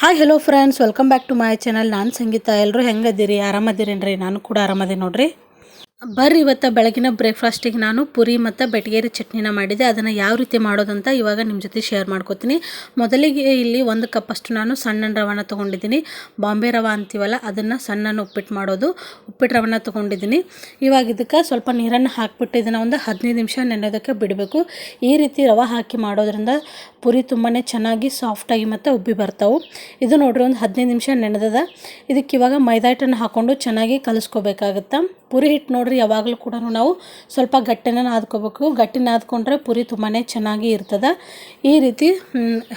Hi hello friends welcome back to my channel ನಾನು ಸಂಗೀತ. ಎಲ್ಲರೂ ಹೆಂಗದಿರಿ ಆರಾಮದಿರೇನ್ರಿ? ನಾನು ಕೂಡ ಆರಾಮದೇ ನೋಡ್ರಿ. ಬರ್ರಿ ಇವತ್ತು ಬೆಳಗಿನ ಬ್ರೇಕ್ಫಾಸ್ಟಿಗೆ ನಾನು ಪುರಿ ಮತ್ತು ಬೆಟಗೇರಿ ಚಟ್ನಿನ ಮಾಡಿದೆ ಅದನ್ನು ಯಾವ ರೀತಿ ಮಾಡೋದಂತ ಇವಾಗ ನಿಮ್ಮ ಜೊತೆ ಶೇರ್ ಮಾಡ್ಕೋತೀನಿ. ಮೊದಲಿಗೆ ಇಲ್ಲಿ ಒಂದು ಕಪ್ಪಷ್ಟು ನಾನು ಸಣ್ಣ ರವಾನ ತೊಗೊಂಡಿದ್ದೀನಿ. ಬಾಂಬೆ ರವಾ ಅಂತೀವಲ್ಲ, ಅದನ್ನು ಸಣ್ಣ ಉಪ್ಪಿಟ್ಟು ಮಾಡೋದು. ಉಪ್ಪಿಟ್ಟು ರವನ ತೊಗೊಂಡಿದ್ದೀನಿ. ಇವಾಗ ಇದಕ್ಕೆ ಸ್ವಲ್ಪ ನೀರನ್ನು ಹಾಕಿಬಿಟ್ಟು ಇದನ್ನು ಒಂದು ಹದಿನೈದು ನಿಮಿಷ ನೆನೆಯೋದಕ್ಕೆ ಬಿಡಬೇಕು. ಈ ರೀತಿ ರವೆ ಹಾಕಿ ಮಾಡೋದ್ರಿಂದ ಪುರಿ ತುಂಬಾ ಚೆನ್ನಾಗಿ ಸಾಫ್ಟಾಗಿ ಮತ್ತು ಉಬ್ಬಿ ಬರ್ತಾವೆ. ಇದು ನೋಡ್ರಿ ಒಂದು ಹದಿನೈದು ನಿಮಿಷ ನೆನೆದದ. ಇದಕ್ಕೆ ಇವಾಗ ಮೈದಾ ಹಿಟ್ಟನ್ನು ಹಾಕ್ಕೊಂಡು ಚೆನ್ನಾಗಿ ಕಲಿಸ್ಕೋಬೇಕಾಗತ್ತೆ. ಪುರಿ ಹಿಟ್ಟು ನೋಡ್ರಿ, ಯಾವಾಗಲೂ ಕೂಡ ನಾವು ಸ್ವಲ್ಪ ಗಟ್ಟಿನ ನಾದ್ಕೋಬೇಕು. ಗಟ್ಟಿ ನಾದ್ಕೊಂಡ್ರೆ ಪುರಿ ತುಂಬಾ ಚೆನ್ನಾಗಿ ಇರ್ತದೆ. ಈ ರೀತಿ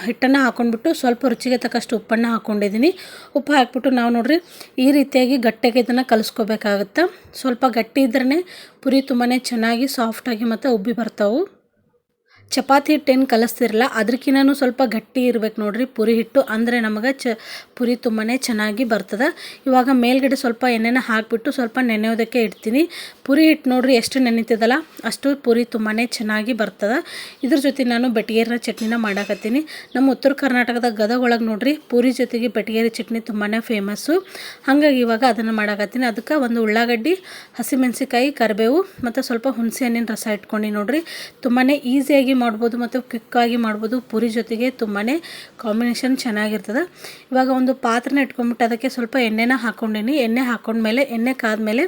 ಹಿಟ್ಟನ್ನು ಹಾಕೊಂಡ್ಬಿಟ್ಟು ಸ್ವಲ್ಪ ರುಚಿಗೆ ತಕ್ಕಷ್ಟು ಉಪ್ಪನ್ನು ಹಾಕ್ಕೊಂಡಿದ್ದೀನಿ ಉಪ್ಪು ಹಾಕ್ಬಿಟ್ಟು ನಾವು ನೋಡ್ರಿ, ಈ ರೀತಿಯಾಗಿ ಗಟ್ಟಿಗೆ ಇದನ್ನು ಕಲಿಸ್ಕೋಬೇಕಾಗತ್ತೆ. ಸ್ವಲ್ಪ ಗಟ್ಟಿ ಇದ್ರೇ ಪುರಿ ತುಂಬಾ ಚೆನ್ನಾಗಿ ಸಾಫ್ಟಾಗಿ ಮತ್ತು ಉಬ್ಬಿ ಬರ್ತಾವೆ. ಚಪಾತಿ ಹಿಟ್ಟು ಕಲಿಸ್ತಿರಲ್ಲ ಅದಕ್ಕಿಂತನೂ ಸ್ವಲ್ಪ ಗಟ್ಟಿ ಇರ್ಬೇಕು ನೋಡಿರಿ. ಪುರಿ ಹಿಟ್ಟು ಅಂದರೆ ನಮಗೆ ಚ, ಪುರಿ ತುಂಬಾ ಚೆನ್ನಾಗಿ ಬರ್ತದೆ. ಇವಾಗ ಮೇಲ್ಗಡೆ ಸ್ವಲ್ಪ ಎಣ್ಣೆನ ಹಾಕಿಬಿಟ್ಟು ಸ್ವಲ್ಪ ನೆನೆಯೋದಕ್ಕೆ ಇಡ್ತೀನಿ. ಪುರಿ ಹಿಟ್ಟು ನೋಡಿರಿ ಎಷ್ಟು ನೆನೀತದಲ್ಲ, ಅಷ್ಟು ಪುರಿ ತುಂಬಾ ಚೆನ್ನಾಗಿ ಬರ್ತದೆ. ಇದ್ರ ಜೊತೆ ನಾನು ಬೆಟಗೇರಿನ ಚಟ್ನಿನ ಮಾಡಾಕತ್ತೀನಿ. ನಮ್ಮ ಉತ್ತರ ಕರ್ನಾಟಕದ ಗದಗ ಒಳಗೆ ನೋಡ್ರಿ, ಪೂರಿ ಜೊತೆಗೆ ಬೆಟಗೇರಿ ಚಟ್ನಿ ತುಂಬಾ ಫೇಮಸ್ಸು. ಹಾಗಾಗಿ ಇವಾಗ ಅದನ್ನು ಮಾಡಾಕತ್ತೀನಿ. ಅದಕ್ಕೆ ಒಂದು ಉಳ್ಳಾಗಡ್ಡಿ ಹಸಿಮೆಣಸಿಕಾಯಿ ಕರಿಬೇವು, ಮತ್ತು ಸ್ವಲ್ಪ ಹುಣಸೆ ಹಣ್ಣಿನ ರಸ ಇಟ್ಕೊಂಡು ನೋಡಿರಿ. ತುಂಬಾ ಈಸಿಯಾಗಿ ಮಾಡ್ಬೋದು ಮತ್ತು ಕ್ವಿಕ್ಕಾಗಿ ಮಾಡ್ಬೋದು. ಪುರಿ ಜೊತೆಗೆ ತುಂಬಾ ಕಾಂಬಿನೇಷನ್ ಚೆನ್ನಾಗಿರ್ತದೆ. ಇವಾಗ ಒಂದು ಪಾತ್ರೆನ ಇಟ್ಕೊಂಡ್ಬಿಟ್ಟು ಅದಕ್ಕೆ ಸ್ವಲ್ಪ ಎಣ್ಣೆನ ಹಾಕ್ಕೊಂಡೀನಿ ಎಣ್ಣೆ ಹಾಕ್ಕೊಂಡ್ಮೇಲೆ ಎಣ್ಣೆ ಕಾದ್ಮೇಲೆ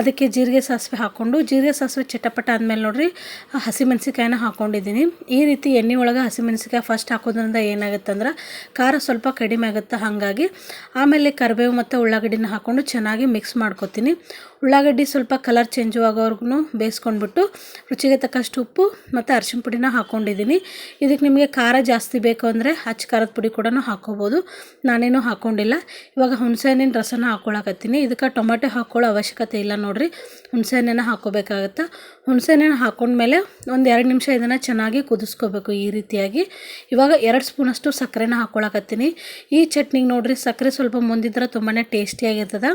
ಅದಕ್ಕೆ ಜೀರಿಗೆ ಸಾಸಿವೆ ಹಾಕ್ಕೊಂಡು, ಜೀರಿಗೆ ಸಾಸಿವೆ ಚಟಪಟ ಆದಮೇಲೆ ನೋಡ್ರಿ ಹಸಿಮೆಣಸಿಕಾಯಿನ ಹಾಕ್ಕೊಂಡಿದ್ದೀನಿ ಈ ರೀತಿ ಎಣ್ಣೆ ಒಳಗೆ ಹಸಿಮೆಣಸಿಕಾಯಿ ಫಸ್ಟ್ ಹಾಕೋದ್ರಿಂದ ಏನಾಗುತ್ತೆ ಅಂದ್ರೆ ಖಾರ ಸ್ವಲ್ಪ ಕಡಿಮೆ ಆಗುತ್ತೆ ಹಾಗಾಗಿ, ಆಮೇಲೆ ಕರಿಬೇವು ಮತ್ತು ಉಳ್ಳಾಗಡ್ಡಿನ ಹಾಕ್ಕೊಂಡು ಚೆನ್ನಾಗಿ ಮಿಕ್ಸ್ ಮಾಡ್ಕೊತೀನಿ. ಉಳ್ಳಾಗಡ್ಡಿ ಸ್ವಲ್ಪ ಕಲರ್ ಚೇಂಜ್ ಆಗೋವರೆಗೂ ಬೇಯಿಸ್ಕೊಂಡ್ಬಿಟ್ಟು ರುಚಿಗೆ ತಕ್ಕಷ್ಟು ಉಪ್ಪು ಮತ್ತು ಅರಿಶಿನ ಪುಡಿನ ಹಾಕ್ಕೊಂಡಿದ್ದೀನಿ ಇದಕ್ಕೆ ನಿಮಗೆ ಖಾರ ಜಾಸ್ತಿ ಬೇಕು ಅಂದರೆ ಹಚ್ಚ ಖಾರದ ಪುಡಿ ಕೂಡ ಹಾಕ್ಕೋಬೋದು ನಾನೇನು ಹಾಕ್ಕೊಂಡಿಲ್ಲ ಇವಾಗ ಹುಣಸೆಹಣ್ಣಿನ ರಸನ ಹಾಕ್ಕೊಳಕತ್ತೀನಿ ಇದಕ್ಕೆ ಟೊಮೆಟೊ ಹಾಕ್ಕೊಳ್ಳೋ ಅವಶ್ಯಕತೆ ಇಲ್ಲ ನೋಡಿರಿ. ಹುಣಸೆಹಣ್ಣೆನ ಹಾಕ್ಕೋಬೇಕಾಗತ್ತೆ ಹುಣಸೆಹಣ್ಣೆನ ಹಾಕ್ಕೊಂಡ್ಮೇಲೆ ಒಂದು ಎರಡು ನಿಮಿಷ ಇದನ್ನು ಚೆನ್ನಾಗಿ ಕುದಿಸ್ಕೋಬೇಕು ಈ ರೀತಿಯಾಗಿ. ಇವಾಗ ಎರಡು ಸ್ಪೂನಷ್ಟು ಸಕ್ಕರೆನ ಹಾಕ್ಕೊಳಕತ್ತೀನಿ ಈ ಚಟ್ನಿಗೆ ನೋಡಿರಿ ಸಕ್ಕರೆ ಸ್ವಲ್ಪ ಮುಂದಿದ್ರೆ ತುಂಬಾ ಟೇಸ್ಟಿಯಾಗಿರ್ತದೆ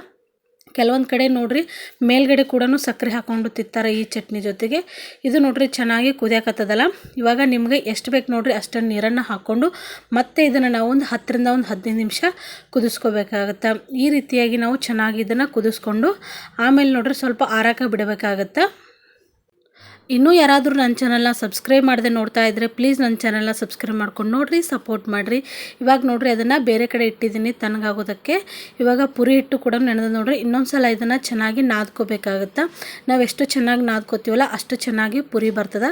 ಕೆಲವೊಂದು ಕಡೆ ನೋಡ್ರಿ ಮೇಲ್ಗಡೆ ಕೂಡ ಸಕ್ಕರೆ ಹಾಕೊಂಡು ತಿತ್ತಾರೆ ಈ ಚಟ್ನಿ ಜೊತೆಗೆ. ಇದು ನೋಡ್ರಿ ಚೆನ್ನಾಗಿ ಕುದಿಯಾಕತ್ತದಲ್ಲ. ಇವಾಗ ನಿಮಗೆ ಎಷ್ಟು ಬೇಕು ನೋಡ್ರಿ ಅಷ್ಟನ್ನು ನೀರನ್ನು ಹಾಕ್ಕೊಂಡು ಮತ್ತೆ ಇದನ್ನು ನಾವು ಒಂದು ಹತ್ತರಿಂದ ಒಂದು ಹದಿನೈದು ನಿಮಿಷ ಕುದಿಸ್ಕೋಬೇಕಾಗತ್ತೆ. ಈ ರೀತಿಯಾಗಿ ನಾವು ಚೆನ್ನಾಗಿ ಇದನ್ನು ಕುದಿಸ್ಕೊಂಡು ಆಮೇಲೆ ನೋಡ್ರಿ ಸ್ವಲ್ಪ ಆರಾಕ ಬಿಡಬೇಕಾಗತ್ತೆ. ಇನ್ನೂ ಯಾರಾದರೂ ನನ್ನ ಚಾನಲ್ನ ಸಬ್ಸ್ಕ್ರೈಬ್ ಮಾಡದೆ ನೋಡ್ತಾ ಇದ್ದರೆ ಪ್ಲೀಸ್ ನನ್ನ ಚಾನಲ್ನ ಸಬ್ಸ್ಕ್ರೈಬ್ ಮಾಡ್ಕೊಂಡು ನೋಡಿರಿ ಸಪೋರ್ಟ್ ಮಾಡಿರಿ. ಇವಾಗ ನೋಡಿರಿ ಅದನ್ನು ಬೇರೆ ಕಡೆ ಇಟ್ಟಿದ್ದೀನಿ ತನಗಾಗೋದಕ್ಕೆ ಇವಾಗ ಪುರಿ ಹಿಟ್ಟು ಕೂಡ ನೆನೆದು ನೋಡಿರಿ. ಇನ್ನೊಂದು ಸಲ ಇದನ್ನು ಚೆನ್ನಾಗಿ ನಾದ್ಕೋಬೇಕಾಗುತ್ತೆ? ನಾವು ಎಷ್ಟು ಚೆನ್ನಾಗಿ ನಾದ್ಕೋತೀವಲ್ಲ ಅಷ್ಟು ಚೆನ್ನಾಗಿ ಪುರಿ ಬರ್ತದೆ.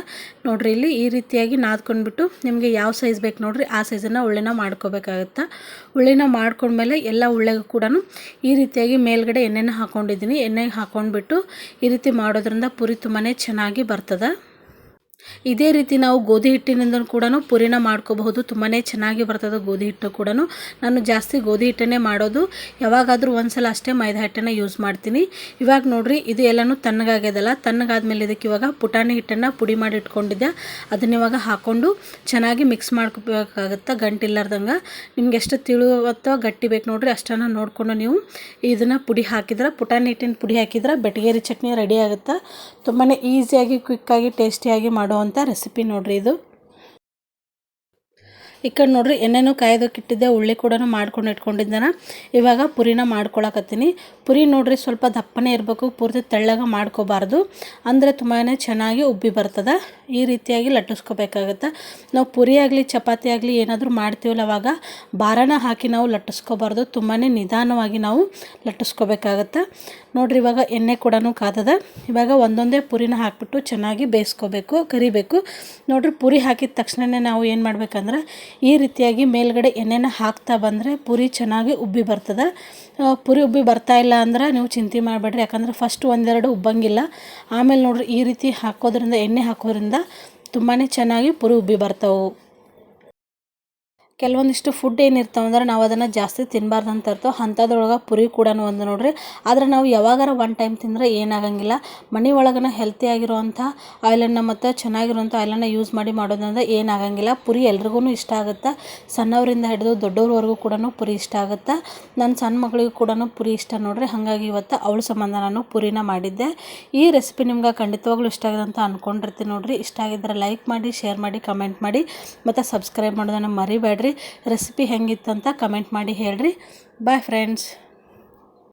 ನೋಡಿರಿ ಇಲ್ಲಿ ಈ ರೀತಿಯಾಗಿ ನಾದ್ಕೊಂಡ್ಬಿಟ್ಟು ನಿಮಗೆ ಯಾವ ಸೈಜ್ ಬೇಕು ನೋಡಿರಿ, ಆ ಸೈಜನ್ನು ಉಳ್ಳಿನ ಮಾಡ್ಕೋಬೇಕಾಗುತ್ತೆ? ಉಳ್ಳಿನ ಮಾಡ್ಕೊಂಡ್ಮೇಲೆ ಎಲ್ಲ ಉಳ್ಳೆಗೂ ಕೂಡ ಈ ರೀತಿಯಾಗಿ ಮೇಲ್ಗಡೆ ಎಣ್ಣೆನ ಹಾಕ್ಕೊಂಡಿದ್ದೀನಿ ಎಣ್ಣೆಗೆ ಹಾಕ್ಕೊಂಡ್ಬಿಟ್ಟು ಈ ರೀತಿ ಮಾಡೋದ್ರಿಂದ ಪುರಿ ತುಂಬಾ ಚೆನ್ನಾಗಿ ಬರ್ತದೆ. ಬರ್ತದೆ ಇದೇ ರೀತಿ ನಾವು ಗೋಧಿ ಹಿಟ್ಟಿನಿಂದ ಕೂಡ ಪುರಿನ ಮಾಡ್ಕೋಬಹುದು. ತುಂಬಾ ಚೆನ್ನಾಗಿ ಬರ್ತದೆ ಗೋಧಿ ಹಿಟ್ಟು ಕೂಡ ನಾನು ಜಾಸ್ತಿ ಗೋಧಿ ಹಿಟ್ಟನ್ನೇ ಮಾಡೋದು. ಯಾವಾಗಾದರೂ ಒಂದ್ಸಲ ಅಷ್ಟೇ ಮೈದಾ ಹಿಟ್ಟನ್ನು ಯೂಸ್ ಮಾಡ್ತೀನಿ. ಇವಾಗ ನೋಡಿರಿ, ಇದು ಎಲ್ಲನೂ ತಣ್ಣಗಾಗ್ಯದಲ್ಲ. ತಣ್ಣಗಾದ್ಮೇಲೆ ಇದಕ್ಕೆ ಇವಾಗ ಪುಟಾಣಿ ಹಿಟ್ಟನ್ನು ಪುಡಿ ಮಾಡಿ ಇಟ್ಕೊಂಡಿದ್ದೆ. ಅದನ್ನ ಇವಾಗ ಹಾಕ್ಕೊಂಡು ಚೆನ್ನಾಗಿ ಮಿಕ್ಸ್ ಮಾಡ್ಕೋಬೇಕಾಗತ್ತೆ ಗಂಟಿಲ್ಲಾರ್ದಂಗೆ ನಿಮ್ಗೆ ಎಷ್ಟು ತಿಳುವತ್ತೋ ಗಟ್ಟಿ ಬೇಕು ನೋಡಿರಿ, ಅಷ್ಟನ್ನು ನೋಡಿಕೊಂಡು ನೀವು ಇದನ್ನು ಪುಡಿ ಹಾಕಿದ್ರೆ, ಪುಟಾಣಿ ಹಿಟ್ಟಿನ ಪುಡಿ ಹಾಕಿದ್ರೆ ಬೆಟಗೇರಿ ಚಟ್ನಿ ರೆಡಿ ಆಗುತ್ತೆ. ತುಂಬಾ ಈಸಿಯಾಗಿ ಕ್ವಿಕ್ಕಾಗಿ ಟೇಸ್ಟಿಯಾಗಿ ಮಾಡುವಂಥ ರೆಸಿಪಿ ನೋಡ್ರಿ ಇದು. ಈ ಕಡೆ ನೋಡ್ರಿ ಎಣ್ಣೆನೂ ಕಾಯ್ದಕ್ಕೆ ಇಟ್ಟಿದ್ದೆ, ಉಳ್ಳಿ ಕೂಡ ಮಾಡ್ಕೊಂಡು ಇಟ್ಕೊಂಡಿದ್ದಾನ. ಇವಾಗ ಪುರಿನ ಮಾಡ್ಕೊಳಕತ್ತೀನಿ. ಪುರಿ ನೋಡ್ರಿ ಸ್ವಲ್ಪ ದಪ್ಪನೇ ಇರಬೇಕು, ಪೂರ್ತಿ ತೆಳ್ಳಗೆ ಮಾಡ್ಕೋಬಾರ್ದು. ಅಂದರೆ ತುಂಬಾ ಚೆನ್ನಾಗಿ ಉಬ್ಬಿ ಬರ್ತದೆ. ಈ ರೀತಿಯಾಗಿ ಲಟ್ಟಿಸ್ಕೋಬೇಕಾಗತ್ತೆ. ನಾವು ಪುರಿ ಆಗಲಿ, ಚಪಾತಿ ಆಗಲಿ ಏನಾದರೂ ಮಾಡ್ತೀವಲ್ಲ ಅವಾಗ ಬಾರಣ ಹಾಕಿ ನಾವು ಲಟ್ಟಿಸ್ಕೋಬಾರ್ದು. ತುಂಬಾ ನಿಧಾನವಾಗಿ ನಾವು ಲಟ್ಟಿಸ್ಕೋಬೇಕಾಗತ್ತೆ. ನೋಡ್ರಿ ಇವಾಗ ಎಣ್ಣೆ ಕೂಡ ಕಾದದ. ಇವಾಗ ಒಂದೊಂದೇ ಪುರಿನ ಹಾಕ್ಬಿಟ್ಟು ಚೆನ್ನಾಗಿ ಬೇಯಿಸ್ಕೋಬೇಕು, ಕರಿಬೇಕು. ನೋಡ್ರಿ ಪುರಿ ಹಾಕಿದ ತಕ್ಷಣವೇ ನಾವು ಏನು ಮಾಡಬೇಕಂದ್ರೆ ಈ ರೀತಿಯಾಗಿ ಮೇಲ್ಗಡೆ ಎಣ್ಣೆನ ಹಾಕ್ತಾ ಬಂದರೆ ಪುರಿ ಚೆನ್ನಾಗಿ ಉಬ್ಬಿ ಬರ್ತದೆ. ಪುರಿ ಉಬ್ಬಿ ಬರ್ತಾ ಇಲ್ಲ ಅಂದ್ರೆ ನೀವು ಚಿಂತೆ ಮಾಡಬೇಡ್ರಿ. ಯಾಕಂದ್ರೆ ಫಸ್ಟ್ ಒಂದೆರಡು ಉಬ್ಬಂಗಿಲ್ಲ. ಆಮೇಲೆ ನೋಡ್ರಿ ಈ ರೀತಿ ಹಾಕೋದ್ರಿಂದ, ಎಣ್ಣೆ ಹಾಕೋದ್ರಿಂದ ತುಂಬಾ ಚೆನ್ನಾಗಿ ಪುರು ಉಬ್ಬಿ ಬರ್ತಾವೆ. ಕೆಲವೊಂದಿಷ್ಟು ಫುಡ್ ಏನಿರ್ತಾವೆ ಅಂದ್ರೆ ನಾವು ಅದನ್ನು ಜಾಸ್ತಿ ತಿನ್ನಬಾರ್ದು ಅಂತ ಇರ್ತೋ ಅಂಥದ್ರೊಳಗೆ ಪುರಿ ಕೂಡ ಒಂದು ನೋಡಿರಿ. ಆದರೆ ನಾವು ಯಾವಾಗಾರ ಒನ್ ಟೈಮ್ ತಿಂದರೆ ಏನಾಗಂಗಿಲ್ಲ. ಮನೆ ಒಳಗನ ಹೆಲ್ತಿಯಾಗಿರುವಂಥ ಆಯಿಲನ್ನು ಮತ್ತು ಚೆನ್ನಾಗಿರುವಂಥ ಆಯಿಲನ್ನು ಯೂಸ್ ಮಾಡಿ ಮಾಡೋದಂದ್ರೆ ಏನಾಗಂಗಿಲ್ಲ. ಪುರಿ ಎಲ್ರಿಗೂ ಇಷ್ಟ ಆಗುತ್ತೆ. ಸಣ್ಣವರಿಂದ ಹಿಡಿದು ದೊಡ್ಡವ್ರವರೆಗೂ ಕೂಡ ಪುರಿ ಇಷ್ಟ ಆಗುತ್ತೆ. ನನ್ನ ಸಣ್ಣ ಮಗಳಿಗೂ ಕೂಡ ಪುರಿ ಇಷ್ಟ ನೋಡ್ರಿ. ಹಾಗಾಗಿ ಇವತ್ತು ಅವಳ ಸಂಬಂಧ ನಾನು ಪುರಿನ ಮಾಡಿದ್ದೆ. ಈ ರೆಸಿಪಿ ನಿಮ್ಗೆ ಖಂಡಿತವಾಗ್ಲೂ ಇಷ್ಟ ಆಗಿದೆ ಅಂತ ಅಂದ್ಕೊಂಡಿರ್ತೀನಿ ನೋಡಿರಿ. ಇಷ್ಟ ಆಗಿದ್ರೆ ಲೈಕ್ ಮಾಡಿ ಶೇರ್ ಮಾಡಿ ಕಮೆಂಟ್ ಮಾಡಿ. ಮತ್ತು ಸಬ್ಸ್ಕ್ರೈಬ್ ಮಾಡೋದನ್ನು ಮರಿಬೇಡ್ರಿ. ರೆಸಿಪಿ ಹೆಂಗಿತ್ತಂತ ಕಮೆಂಟ್ ಮಾಡಿ ಹೇಳ್ರಿ. Bye friends